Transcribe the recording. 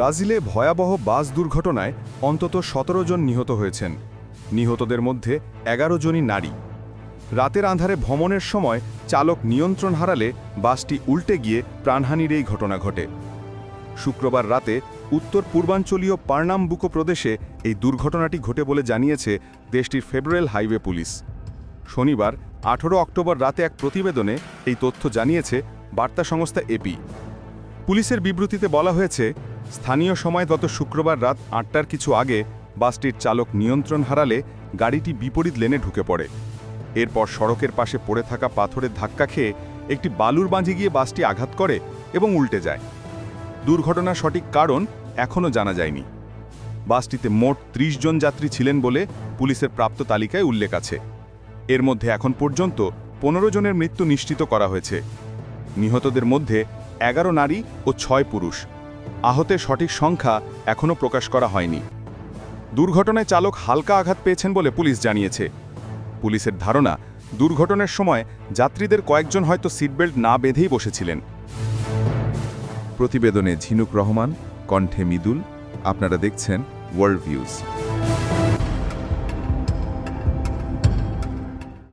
ব্রাজিলে ভয়াবহ বাস দুর্ঘটনায় অন্তত সতেরো জন নিহত হয়েছেন। নিহতদের মধ্যে এগারো জনই নারী। রাতের আঁধারে ভ্রমণের সময় চালক নিয়ন্ত্রণ হারালে বাসটি উল্টে গিয়ে প্রাণহানির এই ঘটনা ঘটে। শুক্রবার রাতে উত্তর পূর্বাঞ্চলীয় পার্নাম্বুকো প্রদেশে এই দুর্ঘটনাটি ঘটে বলে জানিয়েছে দেশটির ফেডারেল হাইওয়ে পুলিশ। শনিবার, আঠেরো অক্টোবর রাতে এক প্রতিবেদনে এই তথ্য জানিয়েছে বার্তা সংস্থা এপি পুলিশের বিবৃতিতে বলা হয়েছে স্থানীয় সময় গত শুক্রবার রাত আটটার কিছু আগে বাসটির চালক নিয়ন্ত্রণ হারালে গাড়িটি বিপরীত লেনে ঢুকে পড়ে। এরপর সড়কের পাশে পড়ে থাকা পাথরের ধাক্কা খেয়ে একটি বালুর বাঁধে গিয়ে বাসটি আঘাত করে এবং উল্টে যায়। দুর্ঘটনার সঠিক কারণ এখনও জানা যায়নি। বাসটিতে মোট ৩০ জন যাত্রী ছিলেন বলে পুলিশের প্রাপ্ত তালিকায় উল্লেখ আছে। এর মধ্যে এখন পর্যন্ত পনেরো জনের মৃত্যু নিশ্চিত করা হয়েছে। নিহতদের মধ্যে এগারো নারী ও ছয় পুরুষ। আহতের সঠিক সংখ্যা এখনও প্রকাশ করা হয়নি। দুর্ঘটনায় চালক হালকা আঘাত পেয়েছেন বলে পুলিশ জানিয়েছে। পুলিশের ধারণা, দুর্ঘটনার সময় যাত্রীদের কয়েকজন হয়তো সিটবেল্ট না বেঁধেই বসেছিলেন। প্রতিবেদনে ঝিনুক রহমান, কণ্ঠে মিদুল, আপনারা দেখছেন ওয়ার্ল্ড ভিউজ